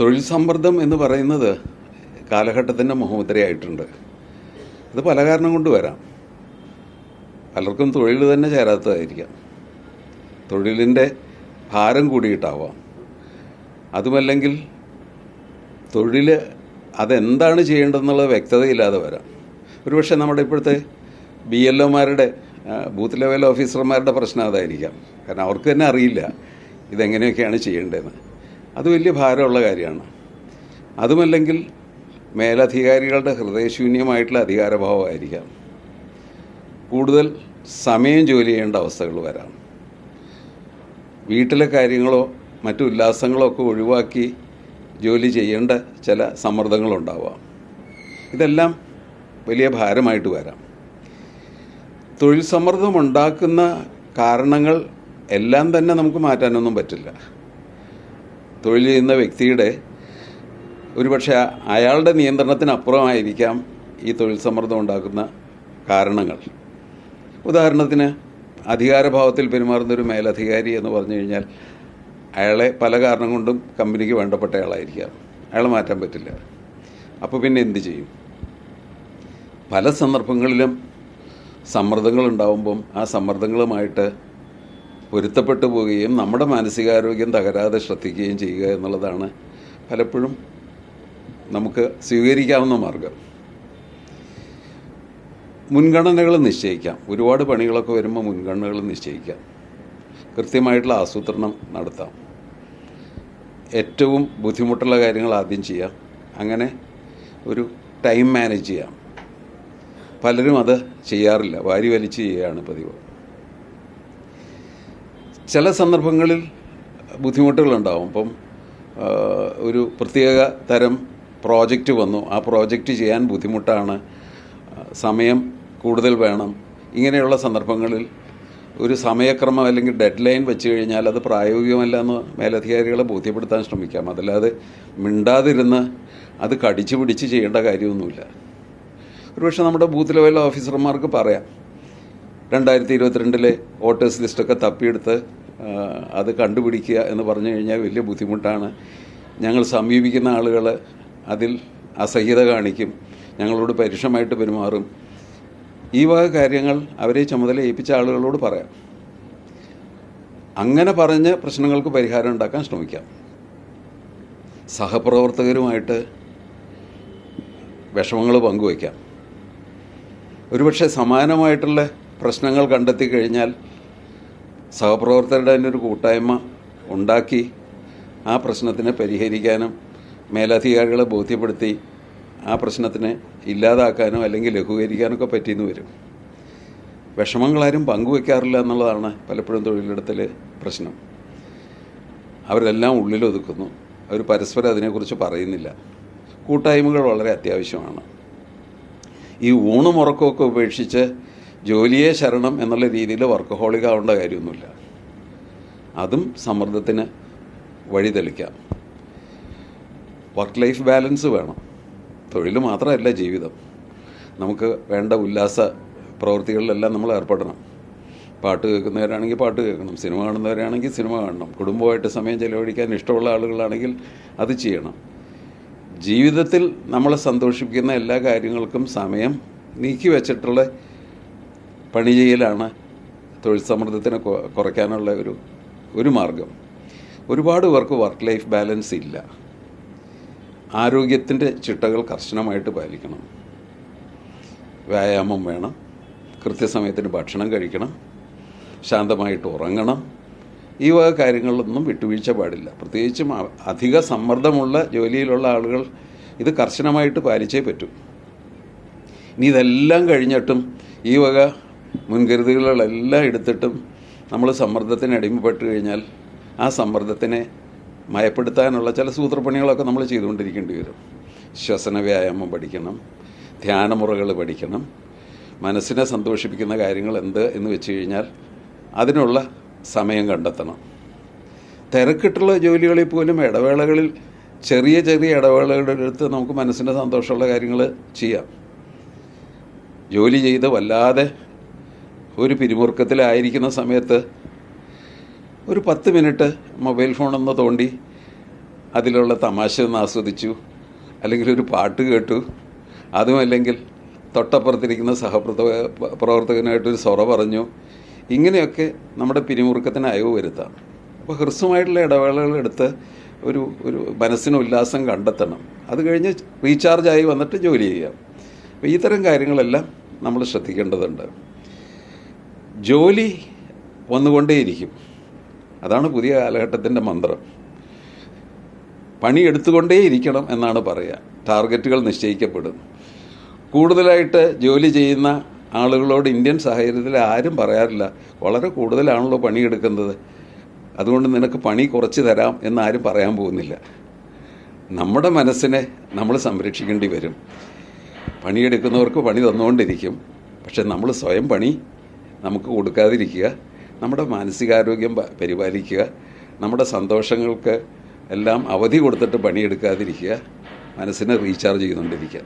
തൊഴിൽ സമ്മർദ്ദം എന്ന് പറയുന്നത് കാലഘട്ടത്തിന്റെ മുഖമുദ്രയായിട്ടുണ്ട്. അത് പല കാരണം കൊണ്ട് വരാം. പലർക്കും തൊഴിൽ തന്നെ ചേരാത്തതായിരിക്കാം. തൊഴിലിന്റെ ഭാരം കൂടിയിട്ടാവാം. അതുമല്ലെങ്കിൽ തൊഴിൽ അതെന്താണ് ചെയ്യേണ്ടതെന്നുള്ള വ്യക്തതയില്ലാതെ വരാം. ഒരുപക്ഷെ നമ്മുടെ ഇപ്പോഴത്തെ ബി എൽ ഒമാരുടെ ബൂത്ത് ലെവൽ ഓഫീസർമാരുടെ പ്രശ്നം അതായിരിക്കാം. കാരണം അവർക്ക് തന്നെ അറിയില്ല ഇതെങ്ങനെയൊക്കെയാണ് ചെയ്യേണ്ടതെന്ന്. അത് വലിയ ഭാരമുള്ള കാര്യമാണ്. അതുമല്ലെങ്കിൽ മേലധികാരികളുടെ ഹൃദയശൂന്യമായിട്ടുള്ള അധികാരഭാവമായിരിക്കാം. കൂടുതൽ സമയം ജോലി ചെയ്യേണ്ട അവസ്ഥകൾ വരാം. വീട്ടിലെ കാര്യങ്ങളോ മറ്റു ഉല്ലാസങ്ങളോ ഒക്കെ ഒഴിവാക്കി ജോലി ചെയ്യേണ്ട ചില സമ്മർദ്ദങ്ങളുണ്ടാവാം. ഇതെല്ലാം വലിയ ഭാരമായിട്ട് വരാം. തൊഴിൽ സമ്മർദ്ദം ഉണ്ടാക്കുന്ന കാരണങ്ങൾ എല്ലാം തന്നെ നമുക്ക് മാറ്റാനൊന്നും പറ്റില്ല. തൊഴിൽ ചെയ്യുന്ന വ്യക്തിയുടെ ഒരുപക്ഷെ അയാളുടെ നിയന്ത്രണത്തിനപ്പുറമായിരിക്കാം ഈ തൊഴിൽ സമ്മർദ്ദം ഉണ്ടാക്കുന്ന കാരണങ്ങൾ. ഉദാഹരണത്തിന് അധികാരഭാവത്തിൽ പെരുമാറുന്ന ഒരു മേലധികാരി എന്ന് പറഞ്ഞു കഴിഞ്ഞാൽ അയാളെ പല കാരണം കൊണ്ടും കമ്പനിക്ക് വേണ്ടപ്പെട്ട അയാളായിരിക്കാം അയാളെ മാറ്റാൻ പറ്റില്ല. അപ്പോൾ പിന്നെ എന്ത് ചെയ്യും? പല സന്ദർഭങ്ങളിലും സമ്മർദ്ദങ്ങൾ ഉണ്ടാവുമ്പം ആ സമ്മർദ്ദങ്ങളുമായിട്ട് പൊരുത്തപ്പെട്ടു പോവുകയും നമ്മുടെ മാനസികാരോഗ്യം തകരാതെ ശ്രദ്ധിക്കുകയും ചെയ്യുക എന്നുള്ളതാണ് പലപ്പോഴും നമുക്ക് സ്വീകരിക്കാവുന്ന മാർഗം. മുൻഗണനകൾ നിശ്ചയിക്കാം. ഒരുപാട് പണികളൊക്കെ വരുമ്പോൾ മുൻഗണനകൾ നിശ്ചയിക്കാം. കൃത്യമായിട്ടുള്ള ആസൂത്രണം നടത്താം. ഏറ്റവും ബുദ്ധിമുട്ടുള്ള കാര്യങ്ങൾ ആദ്യം ചെയ്യാം. അങ്ങനെ ഒരു ടൈം മാനേജ് ചെയ്യാം. പലരും അത് ചെയ്യാറില്ല. വാരി വലിച്ച് ചെയ്യുകയാണ് പതിവ്. ചില സന്ദർഭങ്ങളിൽ ബുദ്ധിമുട്ടുകളുണ്ടാവും. ഇപ്പം ആ, ഒരു പ്രത്യേക തരം പ്രോജക്റ്റ് വന്നു. ആ പ്രോജക്റ്റ് ചെയ്യാൻ ബുദ്ധിമുട്ടാണ്. സമയം കൂടുതൽ വേണം. ഇങ്ങനെയുള്ള സന്ദർഭങ്ങളിൽ ഒരു സമയക്രമം അല്ലെങ്കിൽ ഡെഡ് ലൈൻ വെച്ച് കഴിഞ്ഞാൽ അത് പ്രായോഗികമല്ല എന്ന് മേലധികാരികളെ ബോധ്യപ്പെടുത്താൻ ശ്രമിക്കാം. അതല്ലാതെ മിണ്ടാതിരുന്ന് അത് കടിച്ചു പിടിച്ച് ചെയ്യേണ്ട കാര്യമൊന്നുമില്ല. ഒരുപക്ഷെ നമ്മുടെ ബൂത്ത് ലെവൽ ഓഫീസർമാർക്ക് പറയാം രണ്ടായിരത്തി ഇരുപത്തിരണ്ടിലെ വോട്ടേഴ്സ് ലിസ്റ്റൊക്കെ തപ്പിയെടുത്ത് അത് കണ്ടുപിടിക്കുക എന്ന് പറഞ്ഞു കഴിഞ്ഞാൽ വലിയ ബുദ്ധിമുട്ടാണ്. ഞങ്ങൾ സമീപിക്കുന്ന ആളുകൾ അതിൽ അസഹ്യത കാണിക്കും ഞങ്ങളോട് പരുഷമായിട്ട് പെരുമാറും. ഈ വക കാര്യങ്ങൾ അവരെ ചുമതല ഏൽപ്പിച്ച ആളുകളോട് പറയാം. അങ്ങനെ പറഞ്ഞ് പ്രശ്നങ്ങൾക്ക് പരിഹാരം ഉണ്ടാക്കാൻ ശ്രമിക്കാം. സഹപ്രവർത്തകരുമായിട്ട് വിഷമങ്ങൾ പങ്കുവയ്ക്കാം. ഒരുപക്ഷെ സമാനമായിട്ടുള്ള പ്രശ്നങ്ങൾ കണ്ടെത്തി കഴിഞ്ഞാൽ സഹപ്രവർത്തകരുടെ തന്നെ ഒരു കൂട്ടായ്മ ഉണ്ടാക്കി ആ പ്രശ്നത്തിനെ പരിഹരിക്കാനും മേലധികാരികളെ ബോധ്യപ്പെടുത്തി ആ പ്രശ്നത്തിനെ ഇല്ലാതാക്കാനോ അല്ലെങ്കിൽ ലഘൂകരിക്കാനൊക്കെ പറ്റിയെന്ന് വരും. വിഷമങ്ങളാരും പങ്കുവെക്കാറില്ല എന്നുള്ളതാണ് പലപ്പോഴും തൊഴിലിടത്തിൽ പ്രശ്നം. അവരെല്ലാം ഉള്ളിലൊതുക്കുന്നു. അവർ പരസ്പരം അതിനെക്കുറിച്ച് പറയുന്നില്ല. കൂട്ടായ്മകൾ വളരെ അത്യാവശ്യമാണ്. ഈ ഊണും ഉറക്കമൊക്കെ ഉപേക്ഷിച്ച് ജോലിയെ ശരണം എന്നുള്ള രീതിയിൽ വർക്കഹോളിക് ആവേണ്ട കാര്യമൊന്നുമില്ല. അതും സമ്മർദ്ദത്തിന് വഴിതെളിക്കാം വർക്ക് ലൈഫ് ബാലൻസ് വേണം. തൊഴിൽ മാത്രമല്ല ജീവിതം. നമുക്ക് വേണ്ട ഉല്ലാസ പ്രവൃത്തികളിലെല്ലാം നമ്മൾ ഏർപ്പെടണം. പാട്ട് കേൾക്കുന്നവരാണെങ്കിൽ പാട്ട് കേൾക്കണം. സിനിമ കാണുന്നവരാണെങ്കിൽ സിനിമ കാണണം. കുടുംബമായിട്ട് സമയം ചെലവഴിക്കാൻ ഇഷ്ടമുള്ള ആളുകളാണെങ്കിൽ അത് ചെയ്യണം. ജീവിതത്തിൽ നമ്മളെ സന്തോഷിപ്പിക്കുന്ന എല്ലാ കാര്യങ്ങൾക്കും സമയം നീക്കി വെച്ചിട്ടുള്ള പണി ചെയ്യലാണ് തൊഴിൽ സമ്മർദ്ദത്തിനെ കുറയ്ക്കാനുള്ള ഒരു ഒരു മാർഗം. ഒരുപാട് പേർക്ക് വർക്ക് ലൈഫ് ബാലൻസ് ഇല്ല. ആരോഗ്യത്തിന്റെ ചിട്ടകൾ കർശനമായിട്ട് പാലിക്കണം. വ്യായാമം വേണം. കൃത്യസമയത്തിന് ഭക്ഷണം കഴിക്കണം. ശാന്തമായിട്ട് ഉറങ്ങണം. ഈ വക കാര്യങ്ങളിലൊന്നും വിട്ടുവീഴ്ച പാടില്ല. പ്രത്യേകിച്ചും അധിക സമ്മർദ്ദമുള്ള ജോലിയിലുള്ള ആളുകൾ ഇത് കർശനമായിട്ട് പാലിച്ചേ പറ്റൂ. ഇനി ഇതെല്ലാം കഴിഞ്ഞിട്ടും ഈ വക മുൻകരുതലുകളെല്ലാം എടുത്തിട്ടും നമ്മൾ സമ്മർദ്ദത്തിന് അടിമപ്പെട്ട് കഴിഞ്ഞാൽ ആ സമ്മർദ്ദത്തിനെ മയപ്പെടുത്താനുള്ള ചില സൂത്രപ്പണികളൊക്കെ നമ്മൾ ചെയ്തുകൊണ്ടിരിക്കേണ്ടി വരും. ശ്വസന വ്യായാമം പഠിക്കണം ധ്യാനമുറകൾ പഠിക്കണം. മനസ്സിനെ സന്തോഷിപ്പിക്കുന്ന കാര്യങ്ങൾ എന്ത് എന്ന് വെച്ച് കഴിഞ്ഞാൽ അതിനുള്ള സമയം കണ്ടെത്തണം. തിരക്കിട്ടുള്ള ജോലികളിൽ പോലും ഇടവേളകളിൽ ചെറിയ ചെറിയ ഇടവേളകളുടെ അടുത്ത് നമുക്ക് മനസ്സിന്റെ സന്തോഷമുള്ള കാര്യങ്ങൾ ചെയ്യാം. ജോലി ചെയ്ത് വല്ലാതെ ഒരു പിരിമുറുക്കത്തിലായിരിക്കുന്ന സമയത്ത് ഒരു പത്ത് മിനിറ്റ് മൊബൈൽ ഫോണൊന്ന് തോണ്ടി അതിലുള്ള തമാശ ഒന്ന് ആസ്വദിച്ചു അല്ലെങ്കിൽ ഒരു പാട്ട് കേട്ടു. അതുമല്ലെങ്കിൽ തൊട്ടപ്പുറത്തിരിക്കുന്ന സഹപ്രവർത്തക പ്രവർത്തകനായിട്ടൊരു സൊറ പറഞ്ഞു. ഇങ്ങനെയൊക്കെ നമ്മുടെ പിരിമുറുക്കത്തിന് അയവ് വരുത്താം. അപ്പോൾ ഹ്രസ്വമായിട്ടുള്ള ഇടവേളകൾ എടുത്ത് ഒരു ഒരു മനസ്സിന് ഉല്ലാസം കണ്ടെത്തണം. അത് കഴിഞ്ഞ് റീചാർജായി വന്നിട്ട് ജോലി ചെയ്യാം. അപ്പോൾ ഇത്തരം കാര്യങ്ങളെല്ലാം നമ്മൾ ശ്രദ്ധിക്കേണ്ടതുണ്ട്. ജോലി വന്നുകൊണ്ടേയിരിക്കും. അതാണ് പുതിയ കാലഘട്ടത്തിന്റെ മന്ത്രം. പണിയെടുത്തുകൊണ്ടേയിരിക്കണം എന്നാണ് പറയുക ടാർഗറ്റുകൾ നിശ്ചയിക്കപ്പെടും. കൂടുതലായിട്ട് ജോലി ചെയ്യുന്ന ആളുകളോട് ഇന്ത്യൻ സാഹചര്യത്തിൽ ആരും പറയാറില്ല വളരെ കൂടുതലാണല്ലോ പണിയെടുക്കുന്നത് അതുകൊണ്ട് നിനക്ക് പണി കുറച്ച് തരാം എന്നാരും പറയാൻ പോകുന്നില്ല. നമ്മുടെ മനസ്സിനെ നമ്മൾ സംരക്ഷിക്കേണ്ടി വരും. പണിയെടുക്കുന്നവർക്ക് പണി തന്നുകൊണ്ടിരിക്കും. പക്ഷെ നമ്മൾ സ്വയം പണി നമുക്ക് കൊടുക്കാതിരിക്കുക നമ്മുടെ മാനസികാരോഗ്യം പരിപാലിക്കുക നമ്മുടെ സന്തോഷങ്ങൾക്ക് എല്ലാം അവധി കൊടുത്തിട്ട് പണിയെടുക്കാതിരിക്കുക മനസ്സിനെ റീചാർജ് ചെയ്തുകൊണ്ടിരിക്കുക.